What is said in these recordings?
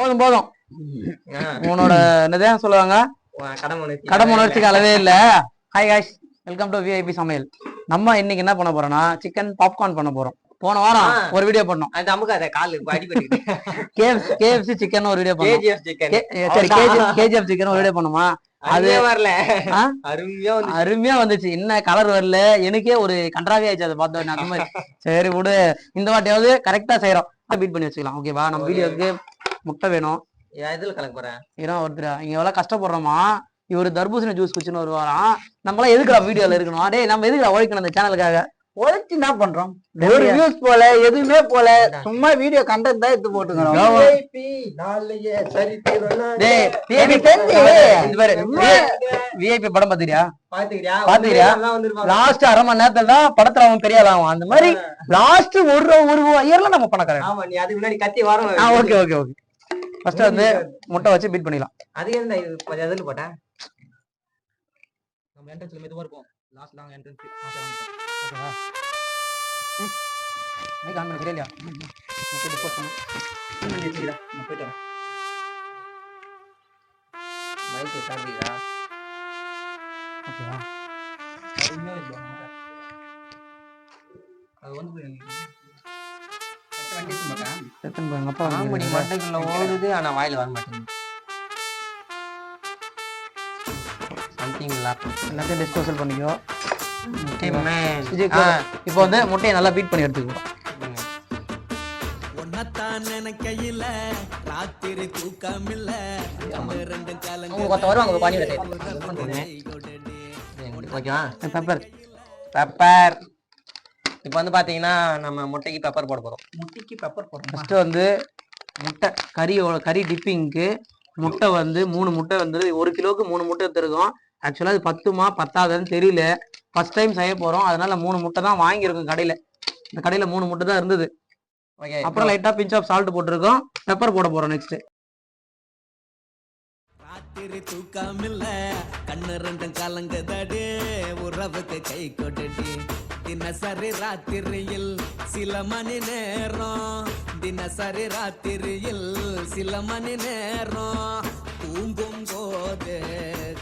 போதும் போதும். உன்னோட என்னதான் சொல்லுவாங்க? கடமை உணர்ச்சி கடமை உணர்ச்சிக்கு அளவே இல்ல. Hi guys welcome to VIP சமையல். நம்ம இன்னைக்கு என்ன பண்ண போறோம்னா சிக்கன் பாப்கார்ன் பண்ண போறோம். போன வாரம். ஒரு வீடியோ பண்ணோம். அது அமுக்காத காலு இப்ப அடிபட்டு கேஎஃப்சி சிக்கன் ஒரு வீடியோ பண்ணோம். கேஜிஎஃப் சிக்கன் சரி கேஜிஎஃப் சிக்கன் ஒரு வீடியோ பண்ணுமா? அதுவே வரல? அருமையா அருமையா வந்துச்சு. என்ன கலர் வரல? எனக்கே ஒரு கன்றாவே ஆயிடுச்சு அதை பார்த்தோன்னே அந்த மாதிரி. சரி விடு. இந்த வாட்டியாவது கரெக்டா செய்யறோம் பீட் பண்ணி வச்சுக்கலாம். ஓகேவா நம்ம வீடியோக்கு முட்டை வேணும். இதுல கலக்க போறேன் ஏன்னா ஒருத்தர். இங்க எவ்வளவு கஷ்டப்படுறோமா? இவர் தர்பூசணி ஜூஸ் குடிச்சுன்னு வருவாராம். நம்மளாம் எதுக்குடா வீடியோல இருக்கணும்? டேய் நம்ம எதுக்குடா உழைக்கணும் அந்த சேனலுக்காக உழைச்சு என்ன பண்றோம்? ஒரு வியூஸ் போல எதுவுமே போல சும்மா வீடியோ கண்டென்ட் தான் எடுத்து போட்டுக்கிறோம். விஐபி படம் பாத்துக்கிறியா பாத்துக்கிறியா? எல்லாம் லாஸ்ட் அரை மணி நேரத்துல தான் படத்துல அவன் பெரிய ஆளாகும் அந்த மாதிரி லாஸ்ட் ஒரு ஒரு இயர்ல நம்ம பணக்காரன் ஓகே ஓகே ஓகே ஃபர்ஸ்ட் வந்து முட்டை வச்சு பீட் பண்ணிடலாம். அது என்ன இது கொஞ்சம் எதில் போட்டேன் நம்ம என்ட்ரன்ஸ்ல மெதுவா இருக்கும் லாஸ்ட் லாங் என்ட்ரன்ஸ் ஓகேவா மைக் ஆன் சரியா முட்டை டிஸ்போஸ் பண்ணு வச்சுக்கிறா நான் போயிட்டு வரேன். மைக்கு காமிக்கிறா ஓகேவா அது வந்து எத்தனை மண்டைக்குள்ள ஓடுது ஆனா வாயில வர மாட்டேங்குது சம்திங் எல்லாத்தையும் டிஸ்போசல் பண்ணிக்கோ இப்போ வந்து முட்டையை நல்லா பீட் பண்ணி எடுத்துக்கோ நினைக்கையில ராத்திரி தூக்கமில்ல ரெண்டு காலங்க வருவாங்க ஓகேவா பெப்பர் பெப்பர் இப்போ வந்து பாத்தீங்கன்னா நம்ம முட்டைக்கு பெப்பர் போட போறோம். முட்டிக்கு பெப்பர் போடுறோம் ஃபர்ஸ்ட் வந்து முட்டை கறியோட கறி டிப்பிங்க்கு முட்டை வந்து மூணு முட்டை வந்து ஒரு கிலோவுக்கு மூணு முட்டை எடுத்துருக்கோம். ஆக்சுவலாக அது பத்துமா பத்தாதுன்னு தெரியல. ஃபர்ஸ்ட் டைம் செய்ய போறோம். அதனால மூணு முட்டை தான் வாங்கியிருக்கோம் கடையில. இந்த கடையில மூணு முட்டை தான் இருந்தது. ஓகே அப்புறம் லைட்டா பிஞ்ச் ஆஃப் சால்ட் போட்டிருக்கோம். பெப்பர் போட போறோம் நெக்ஸ்ட் ராத்திரி தூக்கமில்ல கண்ணு ரெண்டும் கலங்குதடி. உறவுக்கு கை கொட்டுடி. தினசரி ராத்திரியில் சில மணி நேரம். தினசரி ராத்திரியில் சில மணி நேரம். தூங்கும் போது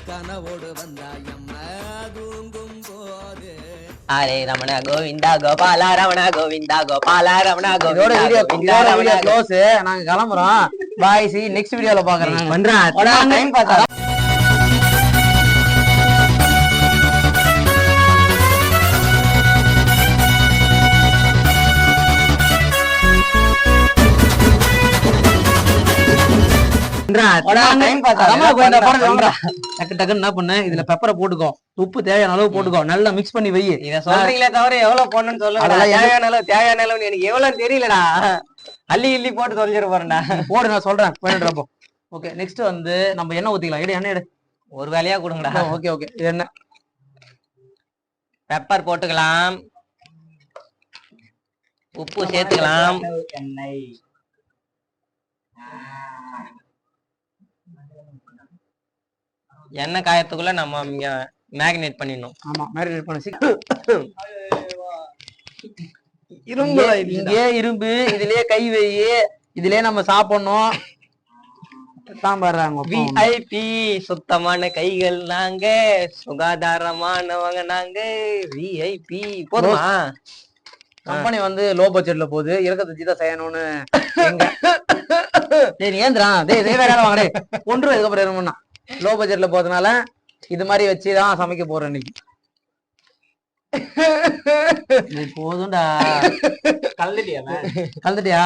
கனவோடு வந்தாயம்மா தூங்கும் போது. ஹரே ரமண கோவிந்தா கோபாலா ரமண கோவிந்தா கோபாலா ரமண கோவிந்தா வீடியோ க்ளோஸ் நாங்க கிளம்புறோம். பாய் சி நெக்ஸ்ட் வீடியோல பாக்குறேன். பண்றான் அதான் டைம் பார்த்தா டக்கு டக்குன்னு என்ன பண்ணு? இதுல பெப்பரை போட்டுக்கோ. உப்பு தேவையான அளவு போட்டுக்கோ. நல்லா மிக்ஸ் பண்ணி வை. இத சொல்றீங்களே தவிர எவ்வளவு போடணும்னு சொல்லுங்க தேவையான அளவு தேவையான அளவு எனக்கு எவ்வளவு தெரியலடா. அள்ளி இள்ளி போட்டு தொலைஞ்சிட போறேன்டா. போடு நான் சொல்றேன். போயிடுறப்போ ஓகே நெக்ஸ்ட் வந்து நம்ம எண்ணெய் ஊத்திக்கலாம். எடு எண்ணெய் எடு. ஒரு வேலையா கொடுங்கடா. ஓகே ஓகே இது என்ன? பெப்பர் போட்டுக்கலாம். உப்பு சேர்த்துக்கலாம். எண்ணெய். எண்ணெய் காயத்துக்குள்ள நம்ம இங்க மேக்னேட் பண்ணிடணும். ஆமா மேரினேட் பண்ண இரும்பு இங்கே இரும்பு இதுலயே கை வை இதுலயே நம்ம சாப்பிடணும். பாடுறாங்க விஐபி சுத்தமான கைகள் நாங்க சுகாதாரமானவங்க நாங்க விஐபி போதுமா? கம்பெனி வந்து லோ பட்ஜெட்ல போகுது. இறக்கத்தை ஜீதா செய்யணும்னு ஏந்திரா? டேய் வேற வாங்க டேய். ஒன்று இதுக்கப்புறம் இருக்கணும்னா லோ பட்ஜெட்ல போறதுனால இது மாதிரி வச்சு தான் சமைக்க போறேன் இன்னைக்கு. போதும்டா. கலந்துட்டியா கலந்துட்டியா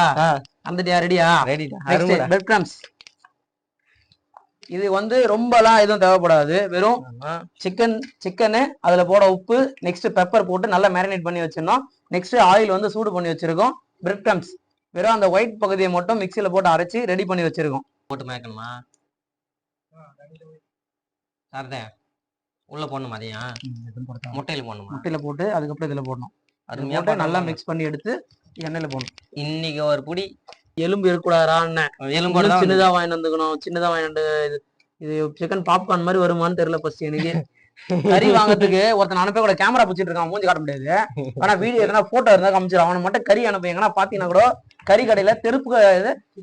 கலந்துட்டியா ரெடியா ரெடிடா பிரெட் கிரம்ஸ் இது வந்து ரொம்பலாம் எதுவும் தேவைப்படாது. வெறும் சிக்கன் சிக்கனு அதுல போட உப்பு நெக்ஸ்ட் பெப்பர் போட்டு நல்லா மேரினேட் பண்ணி வச்சிருந்தோம் நெக்ஸ்ட் ஆயில் வந்து சூடு பண்ணி வச்சிருக்கோம். பிரெட் கிரம்ஸ் வெறும் அந்த ஒயிட் பகுதியை மட்டும் மிக்சியில போட்டு அரைச்சி ரெடி பண்ணி வச்சிருக்கோம். போட்டு மேய்க்கணுமா? சரிதான் உள்ள போடணுமா அதையும் முட்டையில போடணுமா? முட்டையில போட்டு அதுக்கப்புறம் இதுல போடணும். அருமையா போட்டு நல்லா. மிக்ஸ் பண்ணி எடுத்து எண்ணெயில போடணும். இன்னைக்கு ஒரு புடி. எலும்பு இருக்கக்கூடாதா வந்து- சின்னதா வாங்கிட்டு வந்துக்கணும். சின்னதா வாங்கிட்டு இது இது சிக்கன் பாப்கார்ன் மாதிரி வருமான்னு தெரியல ஃபர்ஸ்ட் எனக்கு. கறி வாங்குறதுக்கு ஒருத்தன் அனுப்ப கூட கேமரா பிடிச்சிட்டு இருக்கான் மூஞ்சி காட்ட முடியாது. ஆனா வீடியோ எதனா போட்டோ இருந்தா காமிச்சிடும் அவனை மட்டும் கறி அனுப்ப. எங்கன்னா பாத்தீங்கன்னா கூட கறி கடையில தெருப்பு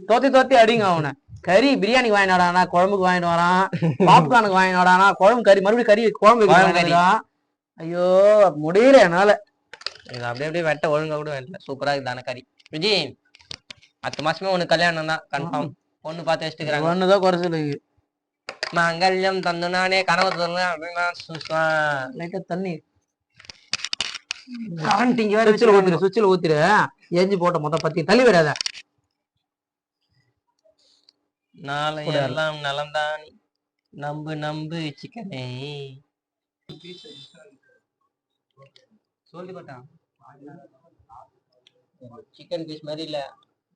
தோத்தி தோத்தி அடிங்க அவனை. கறி பிரியாணி வாங்கிட்டு வரானா குழம்புக்கு வாங்கிட்டு வரான் பாப்கார்னுக்கு வாங்கிட்டு வரானா குழம்பு கறி மறுபடியும் கறி குழம்பு. ஐயோ முடியல என்னால. இது அப்படியே அப்படியே வெட்ட ஒழுங்கா கூட வெட்டல. சூப்பரா இருக்குதான கறி. விஜி அடுத்த மாசமே உனக்கு கல்யாணம் தான் கன்ஃபார்ம் பொண்ணு பார்த்து வச்சுக்கிறாங்க ஒண்ணுதான் குறை சொல்லுங்க மங்கல்யம் தந்து நானே கனவு அப்படின்னா லைட்டா தண்ணி. கரண்ட் இங்க வேற சுவிட்சில். ஊத்திரு சுவிட்சில் ஊத்திரு. எஞ்சி போட்ட மொத்தம் பத்தி தள்ளி வராத நாளை எல்லாம் நலம்தான் நம்பு நம்பு சிக்கனே. சொல்லிப்பட்டான் சிக்கன் பீஸ் மாதிரி இல்ல.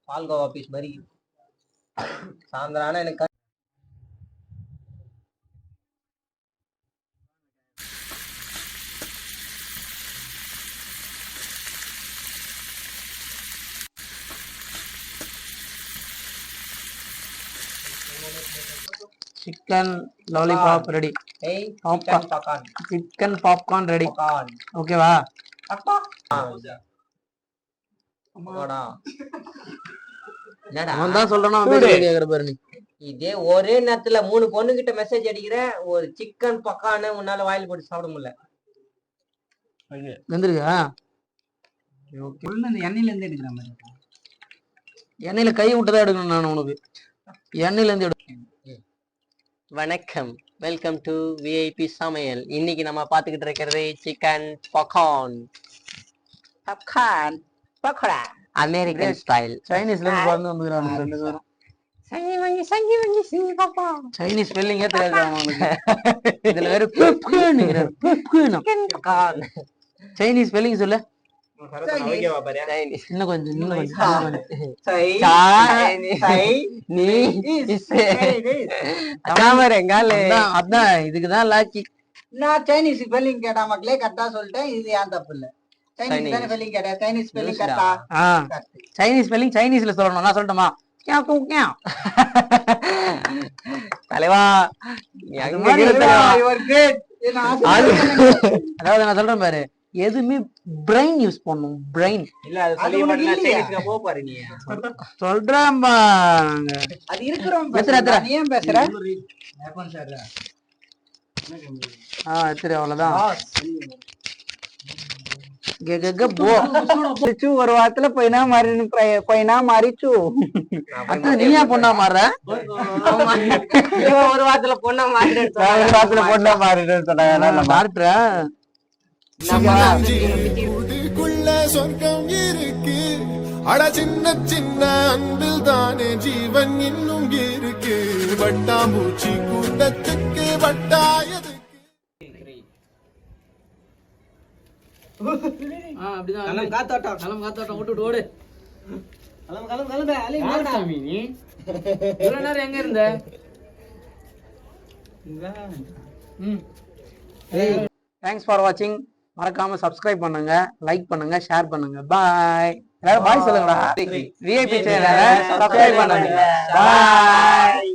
பால்கோவா பீஸ் மாதிரி. சாயந்தரம் ஆனா எனக்கு சிக்கன் லாலிபாப் ரெடி பாப்பா. சிக்கன் பக்கான் சிக்கன் பாப்கார்ன் ரெடி பக்கான் ஓகேவா அவன் தான் சொல்றானா. கேக்குற பாரு நீ. இதே ஒரே நேரத்துல மூணு பொண்ணு கிட்ட மெசேஜ் அடிக்கிறேன் ஒரு சிக்கன் பக்கான்னு உன்னால வாயில் போட்டு சாப்பிட முடியல. வெந்திருக்கா உள்ள இந்த எண்ணெயில இருந்து எடுக்கிற மாதிரி எண்ணெயில கை விட்டு தான் எடுக்கணும் நான் உனக்கு. எண்ணெயில இருந்து வணக்கம். வெல்கம் டு விஐபி சமையல். இன்னைக்கு நம்ம பாத்துக்கிட்டு இருக்கிறது சிக்கன் பக்கான் பப்கார்ன் பக்கோடா அமெரிக்கன் ஸ்டைல் சைனீஸ்ல இருந்து பிறந்து வந்துக்கிறாங்க ரெண்டு பேரும். சைனீஸ் ஸ்பெல்லிங்கே தெரியாது அவனுக்கு இதுல வேற பெப்குன்னுங்கிறாரு. பெப்குன்னு. சைனீஸ் ஸ்பெல்லிங் சொல்லு. இன்னும் கொஞ்சம் இன்னும் கொஞ்சம் அதான், இதுக்குதான் லாக்கி நான் சைனீஸ் ஸ்பெல்லிங் கேட்டா மக்களே கரெக்டா சொல்லிட்டேன் இது ஏன் தப்பு இல்ல சைனீஸ் ஸ்பெல்லிங் கேட்டா சைனீஸ் ஸ்பெல்லிங். கரெக்டா சைனீஸ் ஸ்பெல்லிங் சைனீஸ்ல சொல்லணும் நான் சொல்லட்டுமா. தலைவா? அதாவது நான் சொல்றேன் பாரு எதுவுமே பிரெயின் யூஸ் பண்ணும் பிரெயின் இல்ல அது அது உனக்கு இல்லையா? போ பாரு நீ. சொல்றேன். அது இருக்கிறோம்? நீ ஏன் பேசுற? ஆ எத்திரி அவ்வளவுதான். ஒரு வாரத்துல போயினா மாறி போயினா மாறிச்சு. நீயா பொண்ணா மாறுற? ஒரு வாரத்துல பொண்ணா மாறிட்டு ஒரு வாரத்துல பொண்ணா மாறிட்டு சொன்னாங்க மாறுற இதுக்குள்ள சொர்க்கம் இருக்கு. அட சின்ன சின்ன அன்பில் தானே ஜீவன் இன்னும் இருக்கு. வட்டாம்பூச்சி கூட்டத்துக்கு வட்டாயதுக்கு அப்படிதான். காத்தாட்டம். கிளம்பு காத்தாட்டம் விட்டு விட்டு ஓடு. கிளம்பு கிளம்பு கிளம்பு அலி சாமி நீ? இவ்வளவு நேரம் எங்க இருந்த? தேங்க்ஸ் ஃபார் வாட்சிங் மறக்காம சப்ஸ்கிரைப் பண்ணுங்க லைக் பண்ணுங்க ஷேர் பண்ணுங்க. பாய் எல்லாரும் பாய் சொல்லுங்கடா. விஐபி சேனலை சப்ஸ்கிரைப் பண்ணுங்க. பாய்?